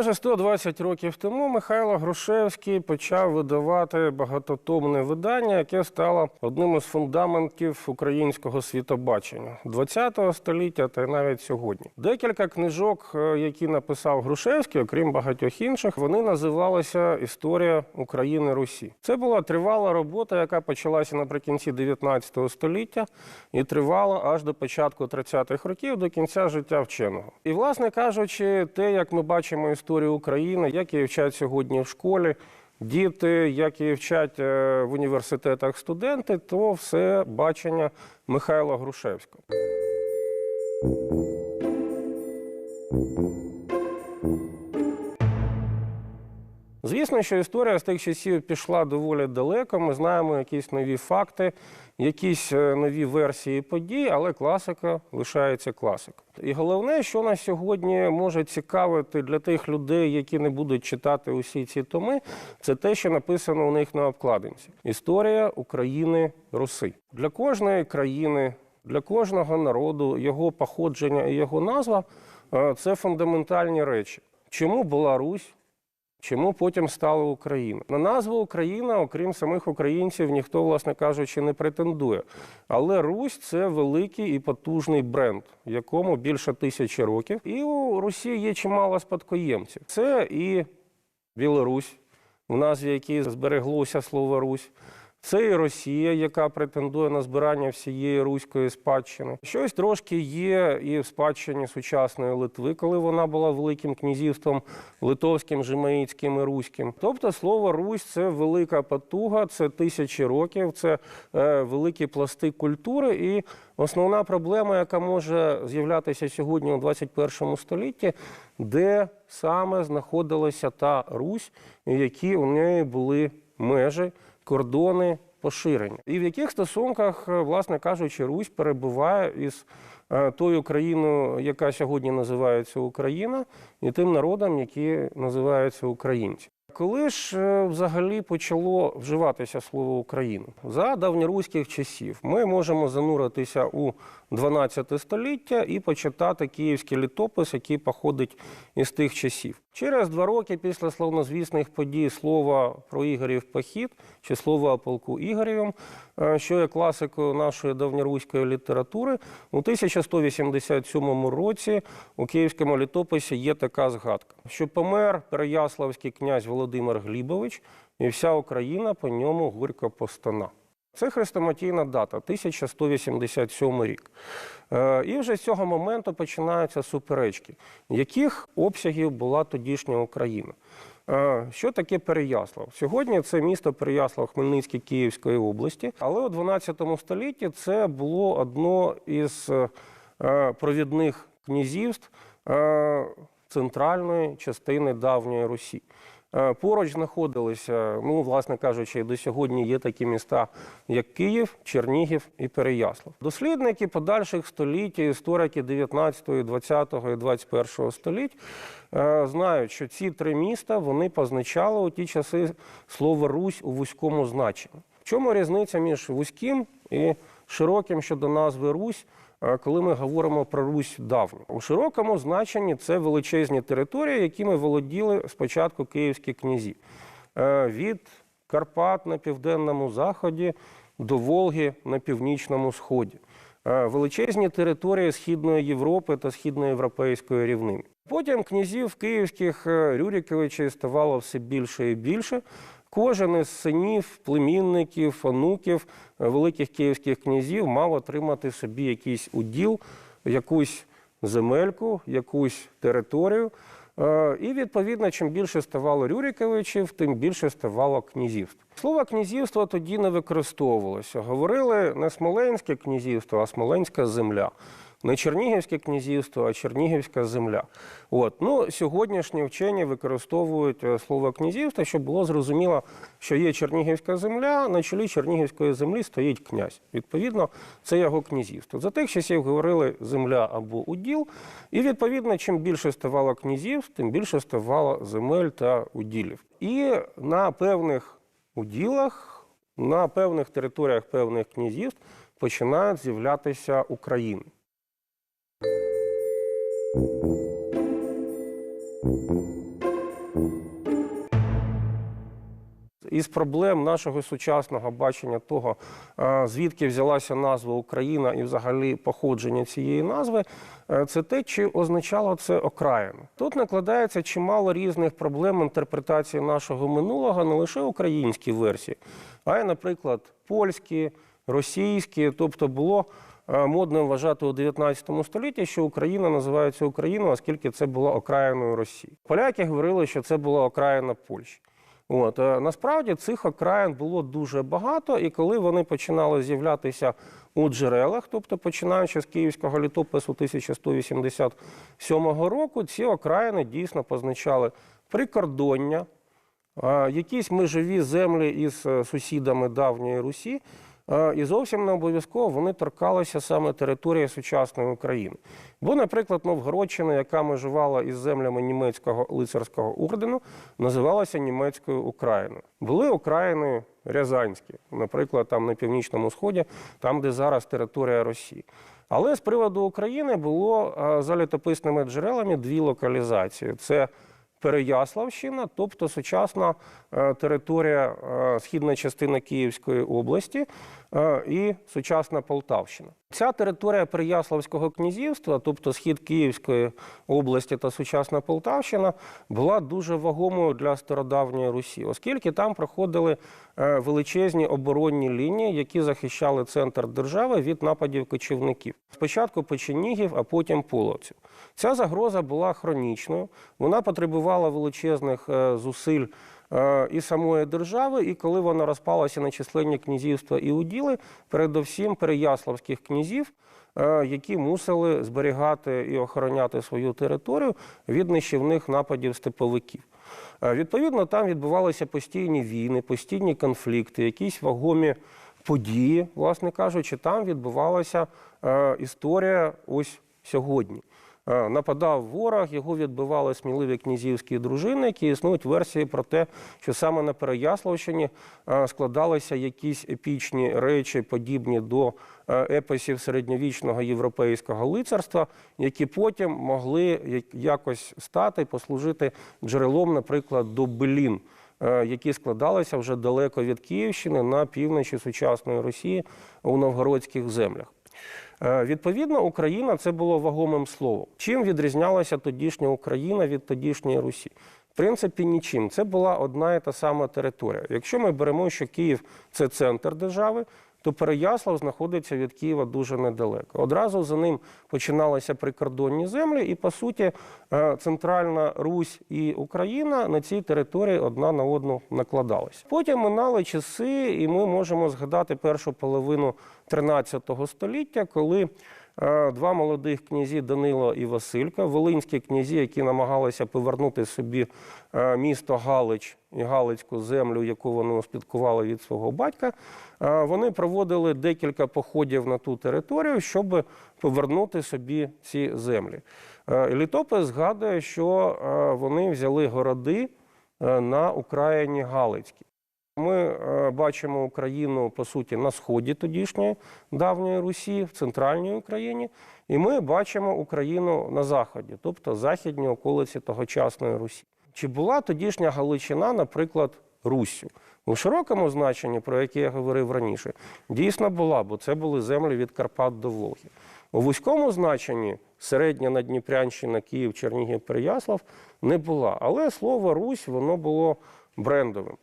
Майже 120 років тому Михайло Грушевський почав видавати багатотомне видання, яке стало одним із фундаментів українського світобачення ХХ століття та й навіть сьогодні. Декілька книжок, е, які написав Грушевський, окрім багатьох інших, вони називалися Історія України Русі. Це була тривала робота, яка почалася наприкінці 19 століття і тривала аж до початку 30-х років, до кінця життя вченого. І, власне кажучи, те, як ми бачимо історію України, як її вчать сьогодні в школі. Діти, як і вчать е, в університетах студенти, то все бачення Михайла Грушевського. Звісно, що історія з тих часів пішла доволі далеко. Ми знаємо якісь нові факти, якісь е, нові версії подій, але класика лишається класикою. І головне, що нас сьогодні може цікавити для тих людей, які не будуть читати усі ці томи, це те, що написано у них на обкладинці: Історія України Руси для кожної країни, для кожного народу, його походження і його назва е, це фундаментальні речі. Чому була Русь? Чому потім стала Україна? На назву Україна, окрім самих українців, ніхто, власне кажучи, не претендує. Але Русь це великий і потужний бренд, якому більше тисячі років. І у Русі є чимало спадкоємців. Це і Білорусь, в назві якій збереглося слово Русь. Це і Росія, яка претендує на збирання всієї руської спадщини. Щось трошки є і в спадщині сучасної Литви, коли вона була великим князівством литовським, жемаїцьким і руським. Тобто слово Русь це велика потуга, це тисячі років, це е, великі пласти культури. І основна проблема, яка може з'являтися сьогодні у 21 столітті, де саме знаходилася та Русь, які у неї були межі кордони поширення. І в яких стосунках, е, власне кажучи, Русь перебуває із е, тою країною, яка сьогодні називається Україна, і тим народом, який називається українці. Коли ж е, взагалі почало вживатися слово Україна? За давньоруських часів ми можемо зануритися у 12 століття і почитати київський літопис, який походить із тих часів. Через два роки після славнозвісних подій слова про Ігорів похід чи слово о полку Ігорєвим, е, що є класикою нашої давньоруської літератури, у 1187 році у київському літописі є така згадка, що помер переяславський князь Володимир Глібович, і вся Україна по ньому горько постона. Це хрестоматійна дата, 1187 рік. Е, І вже з цього моменту починаються суперечки, яких обсягів була тодішня Україна. Е, Що таке Переяслав? Сьогодні це місто Переяслав Хмельницький Київської області, але у 12 столітті це було одно із е, провідних князівств центральної частини давньої Русі. Е, Поруч знаходилися, ну, власне кажучи, до сьогодні є такі міста, як Київ, Чернігів і Переяслав. Дослідники подальших століть, історики 19, 20 і 21 століть е, знають, що ці три міста вони позначали у ті часи слово Русь у вузькому значенні. В чому різниця між вузьким і широким щодо назви Русь? Е, Коли ми говоримо про Русь давню, у широкому значенні це величезні території, якими володіли спочатку київські князі Е, від Карпат на південному заході до Волги на північному сході. Е, Величезні території Східної Європи та східноєвропейської рівнини. Потім князів київських Рюриковичів ставало все більше і більше. Кожен із синів, племінників, онуків е, великих київських князів мав отримати собі якийсь уділ, якусь земельку, якусь територію. Е, І відповідно, чим більше ставало Рюриковичів, тим більше ставало князівств. Слово князівство тоді не використовувалося. Говорили не Смоленське князівство, а Смоленська земля. Не Чернігівське князівство, а Чернігівська земля. От. Ну, сьогоднішні вчені використовують е, слово князівство, щоб було зрозуміло, що є Чернігівська земля, на чолі Чернігівської землі стоїть князь. Відповідно, це його князівство. За тих часів говорили земля або уділ. І відповідно, чим більше ставало князівств, тим більше ставало земель та уділів. І на певних уділах, на певних територіях певних князівств починають з'являтися України. Із проблем нашого сучасного бачення того, е, звідки взялася назва Україна і взагалі походження цієї назви, е, це те, чи означало це окраїну. Тут накладається чимало різних проблем інтерпретації нашого минулого, не лише українські версії, а й, наприклад, польські, російські. Тобто було модним вважати у 19 столітті, що Україна називається Україною, оскільки це було окраїною Росії. Поляки говорили, що це була окраїна Польщі. От е, насправді цих окраїн було дуже багато, і коли вони починали з'являтися у джерелах, тобто починаючи з київського літопису 1187 року, ці окраїни дійсно позначали прикордоння, е, якісь межові землі із е, сусідами давньої Русі. Е, І зовсім не обов'язково вони торкалися саме території сучасної України. Бо, наприклад, Новгородщина, яка межувала із землями німецького лицарського ордену, називалася німецькою Україною. Були окраїни Рязанські, наприклад, там на північному сході, там, де зараз територія Росії. Але з приводу України було е, за літописними джерелами дві локалізації: це Переяславщина, тобто сучасна е, територія, східна частина Київської області і сучасна Полтавщина. Ця територія Переяславського князівства, тобто схід Київської області та сучасна Полтавщина, була дуже вагомою для стародавньої Русі, оскільки там проходили е, величезні оборонні лінії, які захищали центр держави від нападів кочівників. Спочатку печенігів, а потім половців. Ця загроза була хронічною. Вона потребувала величезних е, зусиль е, і самої держави, і коли вона розпалася на численні князівства і уділи, передовсім переяславських князів, е, які мусили зберігати і охороняти свою територію від нищівних нападів степовиків. Е, Відповідно, там відбувалися постійні війни, постійні конфлікти, якісь вагомі події, власне кажучи, там відбувалася е, історія ось сьогодні. Е, Нападав ворог, його відбивали сміливі князівські дружини, які існують версії про те, що саме на Переяславщині е, складалися якісь епічні речі, подібні до е, епосів середньовічного європейського лицарства, які потім могли якось стати, послужити джерелом, наприклад, до Белін, які складалися вже далеко від Київщини на півночі сучасної Росії у новгородських землях. Е, Відповідно, Україна це було вагомим словом. Чим відрізнялася тодішня Україна від тодішньої Русі? В принципі, нічим. Це була одна і та сама територія. Якщо ми беремо, що Київ це центр держави, то Переяслав знаходиться від Києва дуже недалеко. Одразу за ним починалися прикордонні землі, і по суті, е, центральна Русь і Україна на цій території одна на одну накладалися. Потім минали часи, і ми можемо згадати першу половину 13 століття, коли два молодих князі Данило і Василька, волинські князі, які намагалися повернути собі е, місто Галич і Галицьку землю, яку вони успадкували від свого батька, е, вони проводили декілька походів на ту територію, щоб повернути собі ці землі. Е, Літопис згадує, що е, вони взяли городи е, на Україні Галицькій. Ми е, бачимо Україну по суті на сході тодішньої давньої Русі, в центральній Україні, і ми бачимо Україну на заході, тобто західній околиці тогочасної Русі. Чи була тодішня Галичина, наприклад, Руссю? У широкому значенні, про яке я говорив раніше, дійсно була, бо це були землі від Карпат до Волги. У вузькому значенні середня Надніпрянщина, Київ, Чернігів, Переяслав не була. Але слово Русь воно було брендовим.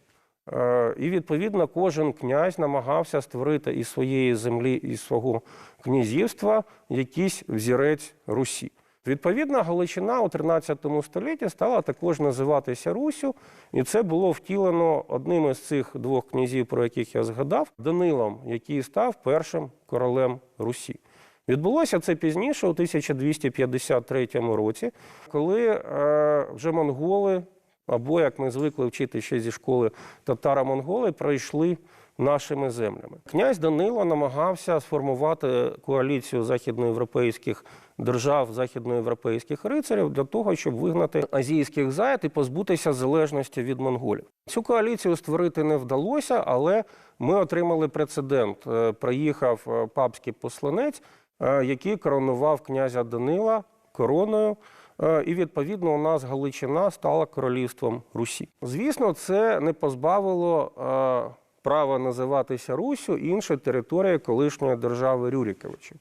Е, І відповідно кожен князь намагався створити із своєї землі, із свого князівства якийсь взірець Русі. Відповідно, Галичина у 13 столітті стала також називатися Руссю, і це було втілено одним із цих двох князів, про яких я згадав, Данилом, який став першим королем Русі. Відбулося це пізніше, у 1253 році, коли е, вже монголи, або як ми звикли вчити ще зі школи татаро-монголи, пройшли нашими землями. Князь Данило намагався сформувати коаліцію західноєвропейських держав, західноєвропейських рицарів для того, щоб вигнати азійських заяд і позбутися залежності від монголів. Цю коаліцію створити не вдалося, але ми отримали прецедент. Е, Приїхав е, папський посланець, е, який коронував князя Данила короною. Е, І відповідно у нас Галичина стала королівством Русі. Звісно, це не позбавило е, права називатися Руссю інші території колишньої держави Рюриковичів.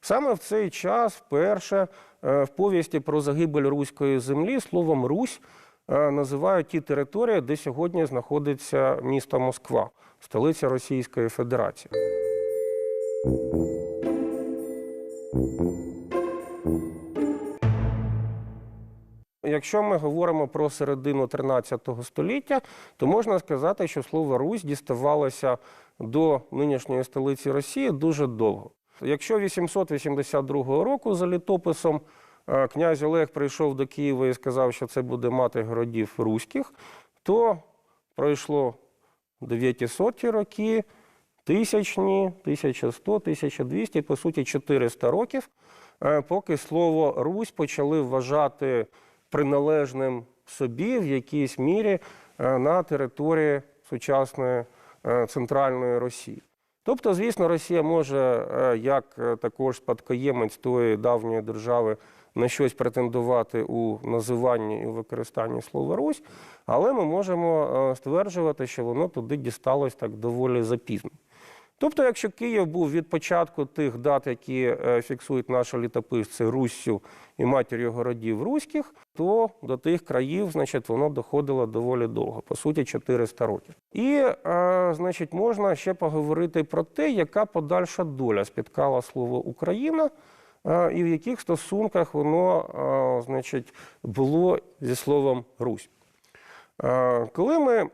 Саме в цей час вперше е, в повісті про загибель руської землі словом Русь називають ті території, де сьогодні знаходиться місто Москва, столиця Російської Федерації. Якщо ми говоримо про середину 13 століття, то можна сказати, що слово Русь діставалося до нинішньої столиці Росії дуже довго. Якщо 882 року за літописом е, князь Олег прийшов до Києва і сказав, що це буде мати городів руських, то пройшло 900 роки, тисячні, 1100, 1200, по суті, 400 років, е, поки слово Русь почали вважати приналежним собі в якійсь мірі е, на території сучасної е, центральної Росії. Тобто, звісно, Росія може, е, як також спадкоємець тої давньої держави, на щось претендувати у називанні і використанні слова Русь, але ми можемо стверджувати, що воно туди дісталось так доволі запізно. Тобто, якщо Київ був від початку тих дат, які е, фіксують наші літописці Руссю і матір'ю городів руських, то до тих країв, значить, воно доходило доволі довго, по суті, 400 років. І, е, значить, можна ще поговорити про те, яка подальша доля спіткала слово Україна. е, І в яких стосунках воно, значить, було зі словом Русь. Коли ми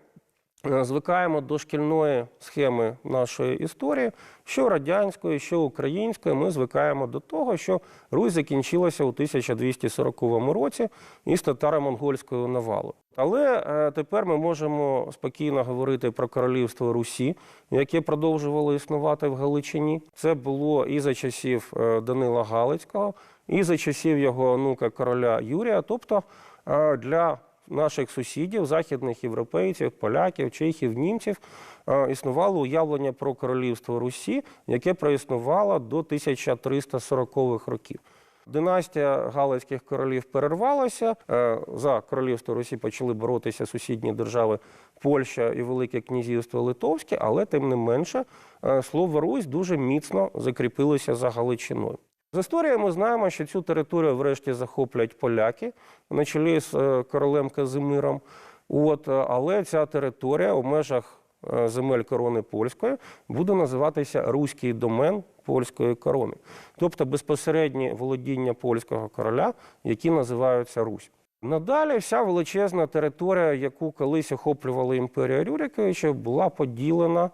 звикаємо до шкільної схеми нашої історії, що радянської, що української, ми звикаємо до того, що Русь закінчилася у 1240 році із татаро-монгольською навалою. Але е, тепер ми можемо спокійно говорити про королівство Русі, яке продовжувало існувати в Галичині. Це було і за часів е, Данила Галицького, і за часів його онука короля Юрія. Тобто е, для наших сусідів, західних європейців, поляків, чехів, німців, е, існувало уявлення про королівство Русі, яке проіснувало до 1340-х років. Династія Галицьких королів перервалася. Е, За королівство Русі почали боротися сусідні держави Польща і Велике князівство Литовське, але тим не менше е, слово Русь дуже міцно закріпилося за Галичиною. З історії ми знаємо, що цю територію врешті захоплять поляки на чолі з е, королем Казимиром. От, е, але ця територія у межах е, земель корони польської буде називатися Руський домен польської корони, тобто безпосереднє володіння польського короля, які називаються Русь. Надалі вся величезна територія, яку колись охоплювала імперія Рюриковича, була поділена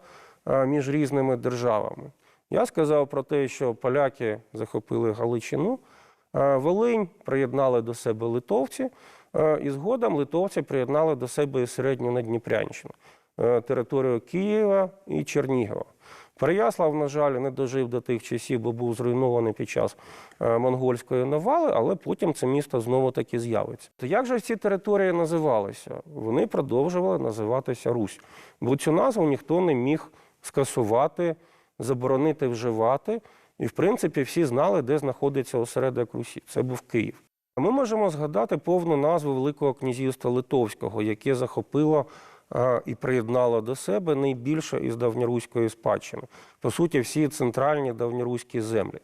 між різними державами. Я сказав про те, що поляки захопили Галичину, е, Волинь приєднали до себе литовці, е, і згодом литовці приєднали до себе і середню Надніпрянщину, е, територію Києва і Чернігова. Переяслав, на жаль, не дожив до тих часів, бо був зруйнований під час монгольської навали, але потім це місто знову таки з'явиться. То як же ці території називалися? Вони продовжували називатися Русь, бо цю назву ніхто не міг скасувати, заборонити вживати. І, в принципі, всі знали, де знаходиться осередок Русі. Це був Київ. Ми можемо згадати повну назву Великого князівства Литовського, яке захопило е, і приєднало до себе найбільше із давньоруської спадщини. По суті, всі центральні давньоруські землі.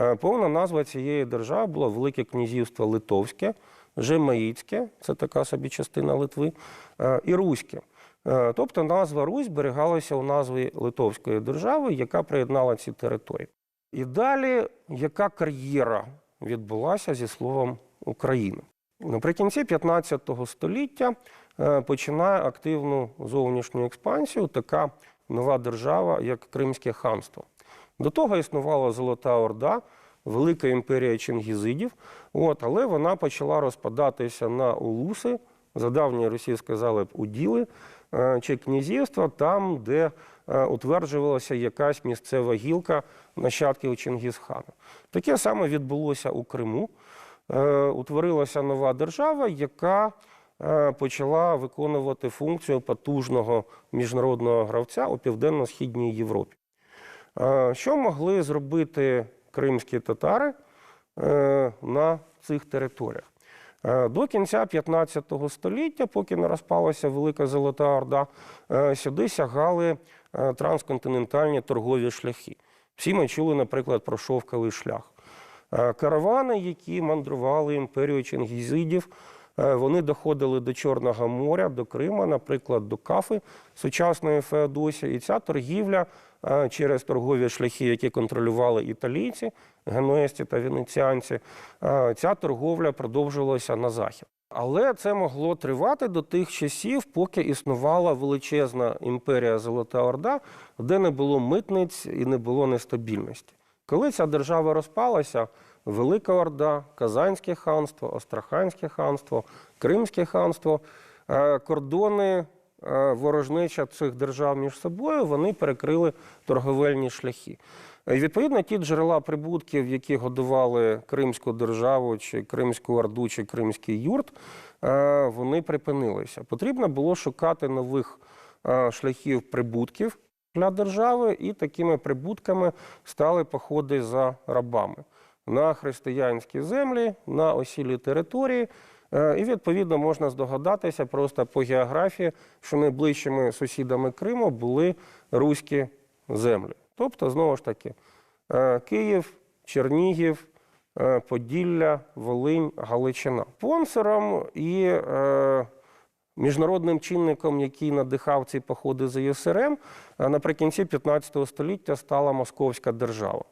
Е, Повна назва цієї держави була Велике князівство Литовське, Жемаїцьке, це така собі частина Литви, е, і Руське. Е, Тобто назва Русь зберігалася у назві Литовської держави, яка приєднала ці території. І далі, яка кар'єра відбулася зі словом Україна? Наприкінці 15 століття е, починає активну зовнішню експансію така нова держава, як Кримське ханство. До того існувала Золота Орда, велика імперія чингізидів, от, але вона почала розпадатися на улуси, за давньої Росії сказали б уділи чи князівства, там, де е, утверджувалася якась місцева гілка нащадків Чингісхана. Таке саме відбулося у Криму. Е, Утворилася нова держава, яка е, почала виконувати функцію потужного міжнародного гравця у південно-східній Європі. Е, Що могли зробити кримські татари е, на цих територіях? Е, До кінця 15 століття, поки не розпалася Велика Золота Орда, е, сюди сягали е, трансконтинентальні торгові шляхи. Всі ми чули, наприклад, про шовковий шлях. Каравани, які мандрували імперію Чингізидів, вони доходили до Чорного моря, до Крима, наприклад, до Кафи, сучасної Феодосії. І ця торгівля е, через торгові шляхи, які контролювали італійці, генуезці та венеціанці, е, ця торговля продовжувалася на захід. Але це могло тривати до тих часів, поки існувала величезна імперія Золота Орда, де не було митниць і не було нестабільності. Коли ця держава розпалася, Велика Орда, Казанське ханство, Астраханське ханство, Кримське ханство, е, кордони е, ворожнича цих держав між собою, вони перекрили торговельні шляхи. І, відповідно, ті джерела прибутків, які годували Кримську державу, чи Кримську Орду, чи Кримський юрт, е, вони припинилися. Потрібно було шукати нових шляхів прибутків для держави, і такими прибутками стали походи за рабами на християнські землі, на осілі території. Е, І відповідно можна здогадатися просто по географії, що найближчими сусідами Криму були руські землі. Тобто, знову ж таки, е, Київ, Чернігів, е, Поділля, Волинь, Галичина. Спонсором і міжнародним чинником, який надихав ці походи за ЄСРМ, наприкінці 15 століття стала Московська держава.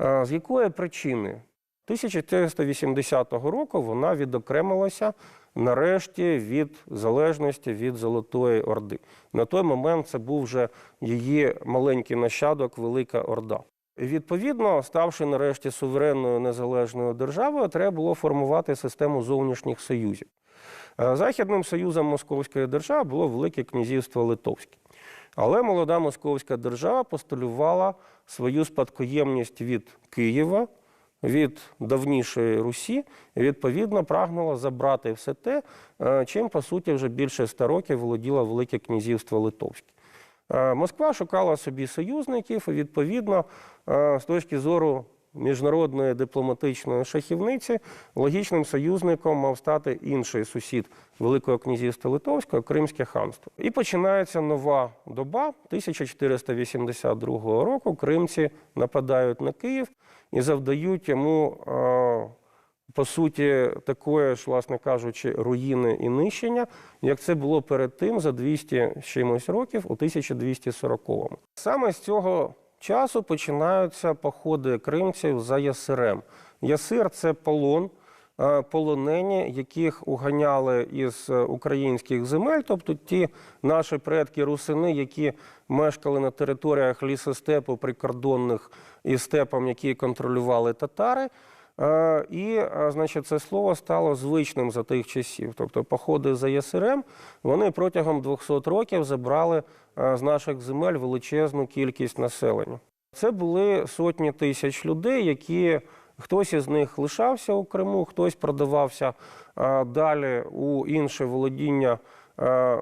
Е, З якої причини? 1480 року вона відокремилася нарешті від залежності від Золотої Орди. На той момент це був вже її маленький нащадок Велика Орда. І, Відповідно, ставши нарешті суверенною незалежною державою, треба було формувати систему зовнішніх союзів. Е, Західним союзом Московської держави було Велике князівство Литовське. Але молода московська держава постулювала свою спадкоємність від Києва, від давнішої Русі, і відповідно прагнула забрати все те, е, чим, по суті, вже більше ста років володіло Велике князівство Литовське. Е, Москва шукала собі союзників, і відповідно, е, з точки зору міжнародної дипломатичної шахівниці, логічним союзником мав стати інший сусід Великого князівства Литовського Кримське ханство. І починається нова доба 1482 року. Кримці нападають на Київ і завдають йому. е, по суті, такої ж, власне кажучи, руїни і нищення, як це було перед тим за 200 чимось років у 1240-му. Саме з цього часу починаються походи кримців за Ясирем. Ясир це полон, е, полонені, яких уганяли із е, українських земель, тобто ті наші предки русини, які мешкали на територіях лісостепу прикордонних і степам, які контролювали татари. Е, І, е, значить, це слово стало звичним за тих часів. Тобто, походи за Ясирем вони протягом 200 років забрали е, з наших земель величезну кількість населення. Це були сотні тисяч людей, які хтось із них лишався у Криму, хтось продавався далі у інше володіння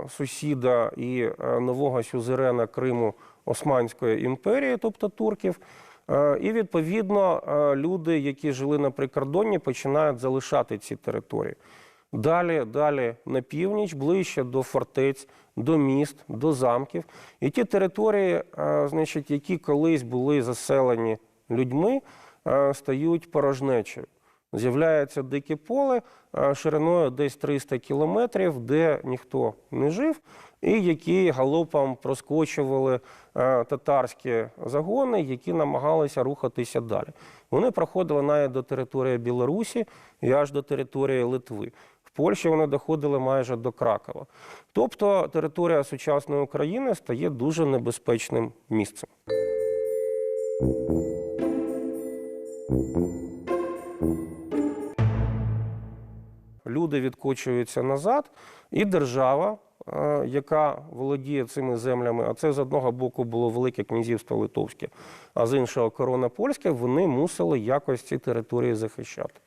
сусіда і нового сюзерена Криму Османської імперії, тобто турків. Е, І відповідно е, люди, які жили на прикордонні, починають залишати ці території. Далі, далі на північ, ближче до фортець, до міст, до замків. І ті території, е, значить, які колись були заселені людьми, стають порожнечею. З'являється дике поле шириною десь 300 кілометрів, де ніхто не жив, і які галопом проскочували Е, татарські загони, які намагалися рухатися далі. Вони проходили навіть до території Білорусі і аж до території Литви. В Польщі вони доходили майже до Кракова. Тобто територія сучасної України стає дуже небезпечним місцем. Люди відкочуються назад, і держава яка володіє цими землями, а це з одного боку було Велике князівство Литовське, а з іншого корона польська, вони мусили якось ці території захищати.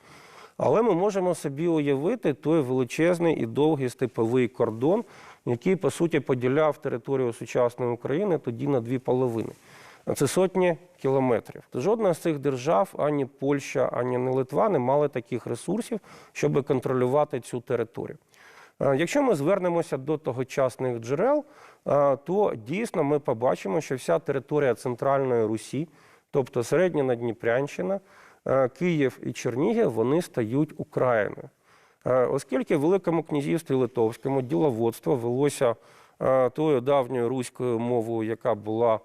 Але ми можемо собі уявити той величезний і довгий степовий кордон, який, по суті, поділяв територію сучасної України тоді на дві половини. Це сотні кілометрів. Жодна з цих держав, ані Польща, ані не Литва, не мали таких ресурсів, щоб контролювати цю територію. Е, Якщо ми звернемося до тогочасних джерел, е, то дійсно ми побачимо, що вся територія Центральної Русі, тобто Середня Надніпрянщина, е, Київ і Чернігів, вони стають Україною. Оскільки в Великому князівстві Литовському діловодство велося тою давньою руською мовою, яка була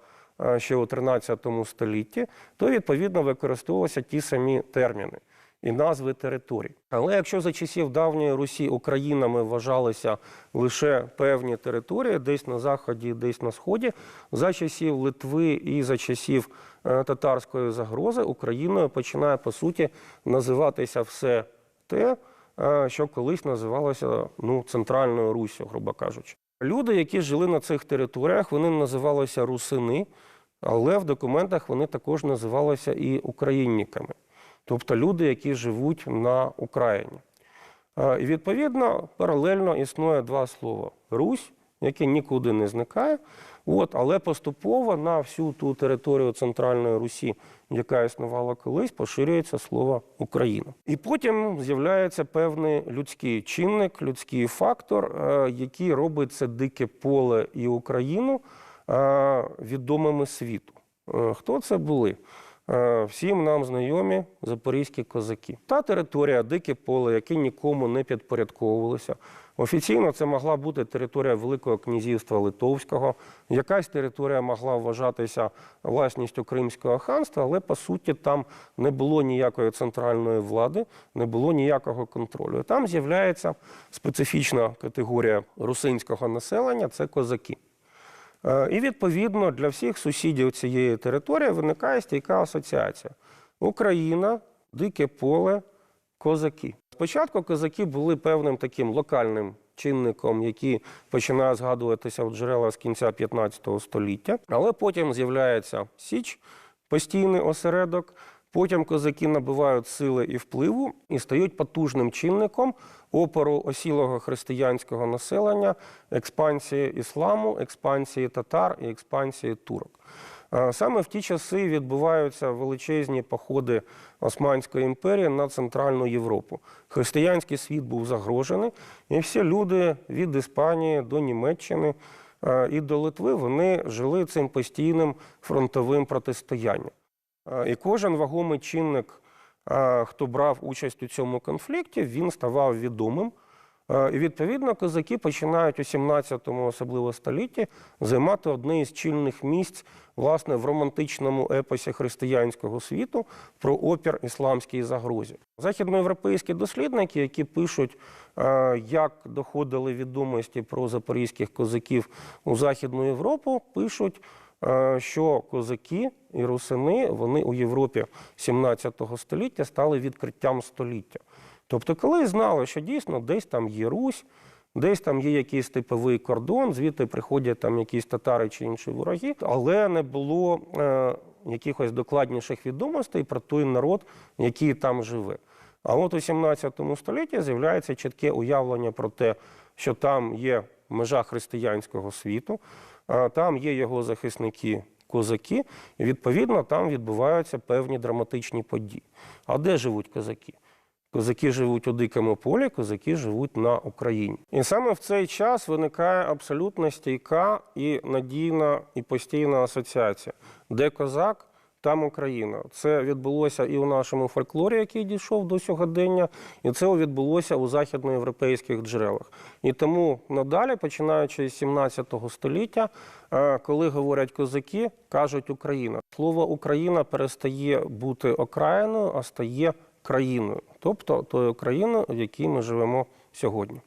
ще у 13 столітті, то відповідно використовувалися ті самі терміни і назви територій. Але якщо за часів давньої Русі Українами вважалися лише певні території, десь на заході, десь на сході, за часів Литви і за часів е, татарської загрози Україною починає по суті називатися все те, е, що колись називалося ну, центральною Руссю, грубо кажучи. Люди, які жили на цих територіях, вони називалися русини, але в документах вони також називалися і українниками, тобто люди, які живуть на Україні. Е, І відповідно паралельно існує два слова: Русь, яке нікуди не зникає, от, але поступово на всю ту територію Центральної Русі, яка існувала колись, поширюється слово Україна. І потім з'являється певний людський чинник, людський фактор, е, який робить це дике поле і Україну е, відомими світу. Хто це були? Е, Всім нам знайомі запорізькі козаки. Та територія, дике поле, яке нікому не підпорядковувалося. Офіційно це могла бути територія Великого князівства Литовського. Якась територія могла вважатися власністю Кримського ханства, але по суті там не було ніякої центральної влади, не було ніякого контролю. Там з'являється специфічна категорія русинського населення це козаки. Е, І відповідно для всіх сусідів цієї території виникає стійка асоціація: Україна, дике поле, козаки. Спочатку козаки були певним таким локальним чинником, який починає згадуватися в джерелах з кінця 15 століття, але потім з'являється Січ, постійний осередок. Потім козаки набувають сили і впливу і стають потужним чинником опору осілого християнського населення, експансії ісламу, експансії татар і експансії турок. Е, Саме в ті часи відбуваються величезні походи Османської імперії на Центральну Європу. Християнський світ був загрожений, і всі люди від Іспанії до Німеччини е, і до Литви вони жили цим постійним фронтовим протистоянням. Е, І кожен вагомий чинник, е, хто брав участь у цьому конфлікті, він ставав відомим. Е, І відповідно козаки починають у 17-му, особливо столітті займати одне із чільних місць власне в романтичному епосі християнського світу про опір ісламській загрозі. Західноєвропейські дослідники, які пишуть, як доходили відомості про запорізьких козаків у Західну Європу, пишуть, що козаки і русини вони у Європі 17 століття стали відкриттям століття. Тобто, коли знали, що дійсно десь там є Русь, десь там є якийсь типовий кордон, звідти приходять там якісь татари чи інші вороги, але не було е, якихось докладніших відомостей про той народ, який там живе. А от у 17 столітті з'являється чітке уявлення про те, що там є межа християнського світу, там є його захисники. Козаки, і відповідно там відбуваються певні драматичні події. А де живуть козаки? Козаки живуть у дикому полі, козаки живуть на Україні. І саме в цей час виникає абсолютно стійка і надійна і постійна асоціація. Де козак, там Україна. Це відбулося і у нашому фольклорі, який дійшов до сьогодення, і це відбулося у західноєвропейських джерелах. І тому надалі, починаючи з 17 століття, е, коли говорять козаки, кажуть Україна. Слово Україна перестає бути окраїною, а стає країною, тобто тою країною, в якій ми живемо сьогодні.